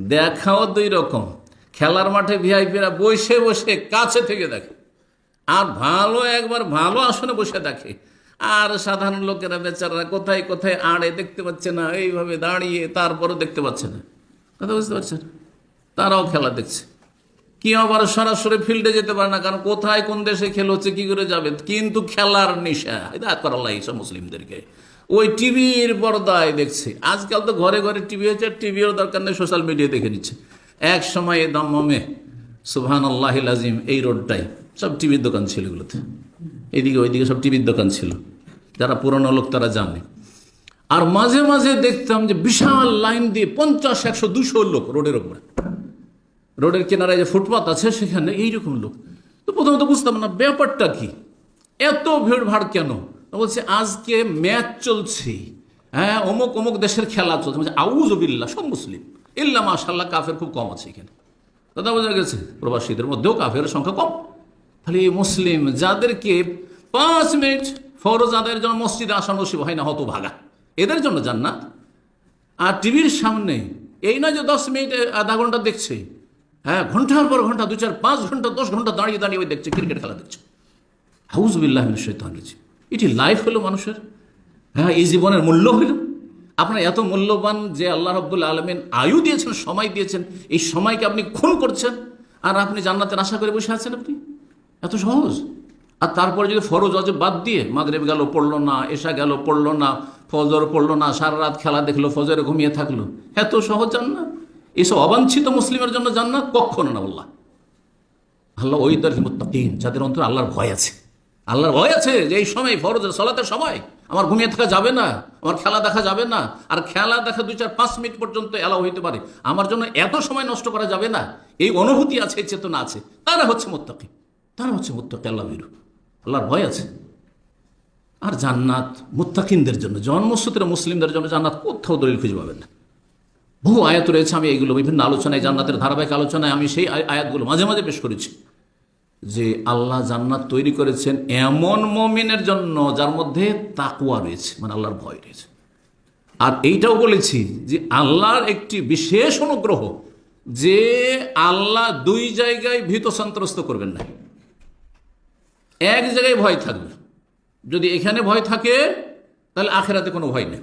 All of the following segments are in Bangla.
দেখাও দুই রকম। খেলার মাঠে ভিআইপিরা বসে বসে কাছে থেকে দেখে। আর ভালো, একবার ভালো আসনে বসে দেখে। আর সাধারণ লোকেরা বেচারা কোথায় কোথায় আড়ে দেখতে পাচ্ছে না, এইভাবে দাঁড়িয়ে তারপরও দেখতে পাচ্ছে না। কথা বুঝতে পারছেন? তারাও খেলা দেখছে। কি আবার সরাসরি ফিল্ডে যেতে পারে না, কারণ কোথায় কোন দেশে খেল হচ্ছে, কি করে যাবে? কিন্তু খেলার নেশা। এটা করা লাগছে মুসলিমদেরকে। ওই টিভির পর্দায় দেখছে। আজকাল তো ঘরে ঘরে টিভি হচ্ছে টিভিও দরকার নেই সোশ্যাল মিডিয়া দেখে নিচ্ছে। এক সময় দমমে সুবহান আল্লাহ আজিম এই রোডটাই। সব টিভির দোকান ছিল এগুলোতে। এইদিকে ওইদিকে সব টিভির দোকান ছিল। যারা পুরনো লোক তারা জানে। আর মাঝে মাঝে দেখতাম যে বিশাল লাইন দিয়ে পঞ্চাশ, একশো, দুশো লোক রোডের ওপরে রোডের কিনারায় যে ফুটপাত আছে সেখানে এইরকম লোক। তো প্রথমত বুঝতাম না, ব্যাপারটা কি? এত ভিড় ভাড় কেন? বলছে, আজকে ম্যাচ চলছে। হ্যাঁ অমুক অমুক দেশের খেলা চলছে। বলছে আউজবিল্লা সব মুসলিম। ইল্লা মাশাল্লাহ কাফের খুব কম আছে এখানে। কথা বোঝা গেছে, প্রবাসীদের মধ্যেও কাফের সংখ্যা কম। তাহলে এই মুসলিম যাদেরকে পাঁচ মিনিট ফরজ আদায়ের জন্য মসজিদে আসা নসিব হয় না হত ভাগা এদের জন্য জান্নাত। আর টিভির সামনে এই নয় যে দশ মিনিট, আধা ঘণ্টা দেখছে। হ্যাঁ ঘণ্টার পর ঘণ্টা দু চার পাঁচ ঘণ্টা, দশ ঘণ্টা দাঁড়িয়ে দাঁড়িয়ে দেখছে, ক্রিকেট খেলা দেখছে। হাউজবিল্লাহ শৈতান রয়েছে এটি লাইফ হলো মানুষের। হ্যাঁ এই জীবনের মূল্য হইল আপনার এত মূল্যবান যে আল্লাহ রব্বুল আলমিন আয়ু দিয়েছেন, সময় দিয়েছেন, এই সময়কে আপনি খুন করছেন, আর আপনি জান্নাতের আশা করে বসে আছেন আপনি? এত সহজ। আর তারপরে যদি ফরজ অজব বাদ দিয়ে মাগরেব গেল, পড়ল না এসা গেল, পড়ল না, ফজর পড়ল না, সারা রাত খেলা দেখল, ফজরে ঘুমিয়ে থাকল, এত সহজ জান্নাত? এসব অবাঞ্ছিত মুসলিমের জন্য জান্নাত কখনো না, আল্লাহ। আল্লাহ ওই তার যাদের অন্তর আল্লাহর ভয় আছে। আল্লাহর ভয় আছে যে এই সময় ফরজের সলাতের সময় আমার ঘুমিয়ে থাকা যাবে না, আমার খেলা দেখা যাবে না, আর খেলা দেখা দুই চার পাঁচ মিনিট পর্যন্ত এলাও হইতে পারে। আমার জন্য এত সময় নষ্ট করা যাবে না, এই অনুভূতি আছে চেতনা আছে। তারা হচ্ছে মোত্তাকি, তারা হচ্ছে মোত্তাকি, আল্লাহ বিরু। আল্লাহর ভয় আছে। আর জান্নাত মুত্তাকিনদের জন্য, জন্মসূত্রে মুসলিমদের জন্য জান্নাত কোথাও দলিল খুঁজে পাবেন না। বহু আয়াত রয়েছে, আমি এইগুলো বিভিন্ন আলোচনায়, জান্নাতের ধারাবাহিক আলোচনায় আমি সেই আয়- আয়াতগুলো মাঝে মাঝে পেশ করেছি। যে আল্লাহ জান্নাত তৈরি করেছেন এমন মমিনের জন্য যার মধ্যে তাকুয়া রয়েছে মানে আল্লাহর ভয় রয়েছে। আর এইটাও বলেছি যে আল্লাহর একটি বিশেষ অনুগ্রহ যে আল্লাহ দুই জায়গায় ভীত সন্ত্রস্ত করবেন না। এক জায়গায় ভয় থাকবে। যদি এখানে ভয় থাকে, তাহলে আখেরাতে কোনো ভয় নেই।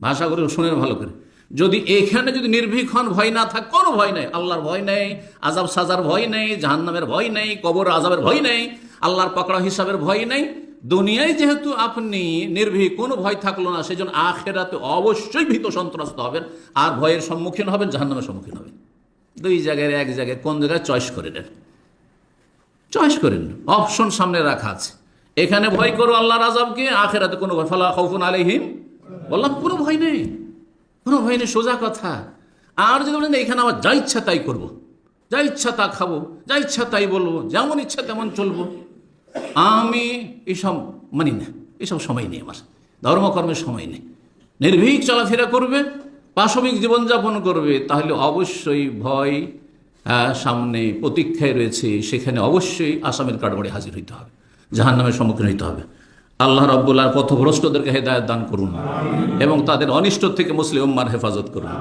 ভাষা করে শুনে ভালো করে। যদি এখানে যদি নির্ভীক হন, ভয় না থাকে, কোনো ভয় নেই। আল্লাহর ভয় নেই আজাব সাজার ভয় নেই, জাহান্নামের ভয় নেই, কবর আজাবের ভয় নেই, আল্লাহর পকড়া হিসাবের ভয় নেই। দুনিয়ায় যেহেতু আপনি নির্ভীক, কোনো ভয় থাকল না সেই জন্য আখেরাতে অবশ্যই ভীত সন্ত্রস্ত হবেন। আর ভয়ের সম্মুখীন হবেন, জাহান্নামের সম্মুখীন হবেন। দুই জায়গায়, এক জায়গায়, কোন জায়গায়? চয়েস করে নেন। চয়েস করেন অপশন সামনে রাখা আছে। এখানে ভয় করো আল্লাহর আজাবকে আখেরাতে কোনো ভয় ফালা খৌফুন আলাইহিম। বললাম, কোনো ভয় নেই। কোনো ভয় নেই সোজা কথা। আর যদি বলেন এখানে আমার যা ইচ্ছা তাই করব। যা ইচ্ছা তা খাব, যা ইচ্ছা তাই বলব, যেমন ইচ্ছা তেমন চলবো। আমি এসব মানি না। এসব সময় নেই আমার। ধর্মকর্মের সময় নেই। নির্ভীক চলাফেরা করবে, পাশবিক জীবনযাপন করবে, তাহলে অবশ্যই ভয় সামনে প্রতীক্ষায় রয়েছে। সেখানে অবশ্যই আসামের কাঠগড়ে হাজির হইতে হবে। জাহান নামের সম্মুখীন হইতে হবে। আল্লাহ রব্বুল্লাহ পথভ্রষ্টদেরকে হেদায়ত দান করুন এবং তাদের অনিষ্ট থেকে মুসলিম উম্মার হেফাজত করুন।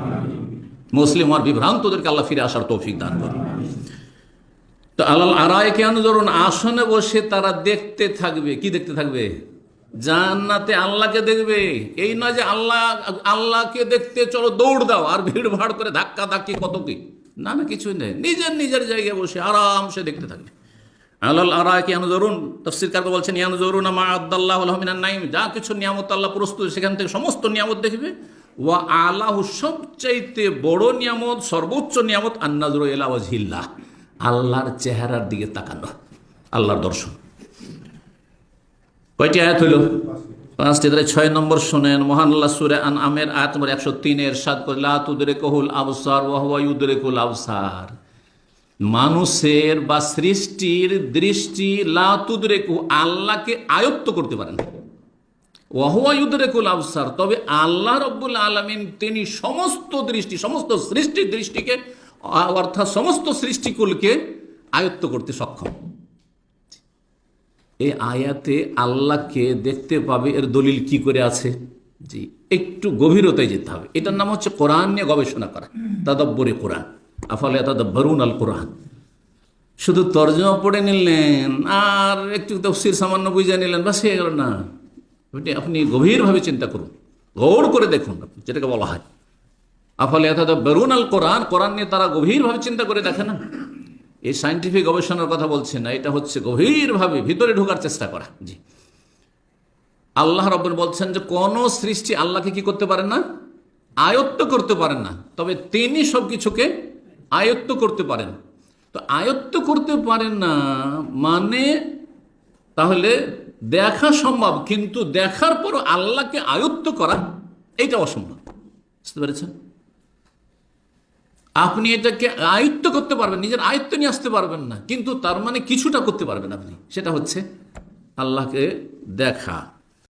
মুসলিম আর বিভ্রান্তদেরকে আল্লাহ ফিরে আসার তৌফিক দান করুন। তো আল্লাহ আরায় কেন ধরুন আসনে বসে তারা দেখতে থাকবে। কি দেখতে থাকবে? জান্নাতে আল্লাহকে দেখবে। এই নয় যে আল্লাহ, আল্লাহকে দেখতে চলো দৌড় দাও আর ভিড় ভাড় করে ধাক্কা ধাক্কি কত কি? না না কিছুই নেই। নিজের নিজের জায়গায় বসে আরামসে দেখতে থাকবে। আল্লাহ আরায় কেন ধরুন তফসির কারকে বলছেন ইয়ান ধরুন মা আদাল্লাহ আলহমিনার নাইম যা কিছু নিয়ামত আল্লাহ প্রস্তুত, সেখান থেকে সমস্ত নিয়ামত দেখবে। ওয়া আল্লাহ সবচাইতে বড় নিয়ামত, সর্বোচ্চ নিয়ামত আন্নাজর এলাওয়াজহিল্লাহ আল্লাহর চেহারার দিকে তাকানো, আল্লাহর দর্শন। কয়টি আয়াত হইল? পাঁচটি। তাহলে ছয় নম্বর শোনেন, মহান আল্লাহ সুরে আন আমের আয়াত নম্বর একশো সাত করে লাতুদরে কহুল আবসার ওয়াহুয়াইউদরে কুল আবসার। মানুষের বা সৃষ্টির দৃষ্টি লাতুদরে আল্লাহকে আয়ত্ত করতে পারেন। ওয়াহুয়াইউদরে কুল আবসার তবে আল্লাহ রব্বুল আলমিন তিনি সমস্ত দৃষ্টি, সমস্ত সৃষ্টির দৃষ্টিকে, অর্থাৎ সমস্ত সৃষ্টিকুলকে আয়ত্ত করতে সক্ষম। এই আয়াতে আল্লাহকে দেখতে পাবে এর দলিল কি করে আছে? জি, একটু গভীরতায় যেতে হবে। এটার নাম হচ্ছে কোরআন নিয়ে গবেষণা করা, তাদব্বরে কোরআন। আফলে তাদব্বরুন আল কোরআন। শুধু তর্জমা পড়ে নিলেন, আর একটু তফসির সামান্য বুঝে নিলেন, বাস হয়ে গেল না। আপনি গভীরভাবে চিন্তা করুন গৌর করে দেখুন যেটাকে বলা হয়। আফলে অর্থাৎ বেরুন আল কোরআন কোরআন নিয়ে তারা গভীরভাবে চিন্তা করে দেখে না। এই সাইন্টিফিক গবেষণার কথা বলছে না, এটা হচ্ছে গভীরভাবে ভিতরে ঢোকার চেষ্টা করা। জি। আল্লাহ রব্বর বলছেন যে, কোন সৃষ্টি আল্লাহকে কি করতে পারেন না? আয়ত্ত করতে পারেন না। তবে তিনি সব কিছুকে আয়ত্ত করতে পারেন। তো আয়ত্ত করতে পারেন না মানে তাহলে দেখা সম্ভব, কিন্তু দেখার পর আল্লাহকে আয়ত্ত করা এটা অসম্ভব। বুঝতে পেরেছেন? আপনি এটাকে আয়ত্ত করতে পারবেন, নিজের আয়ত্ত নিয়ে আসতে পারবেন না, কিন্তু তার মানে কিছুটা করতে পারবেন আপনি। সেটা হচ্ছে আল্লাহকে দেখা।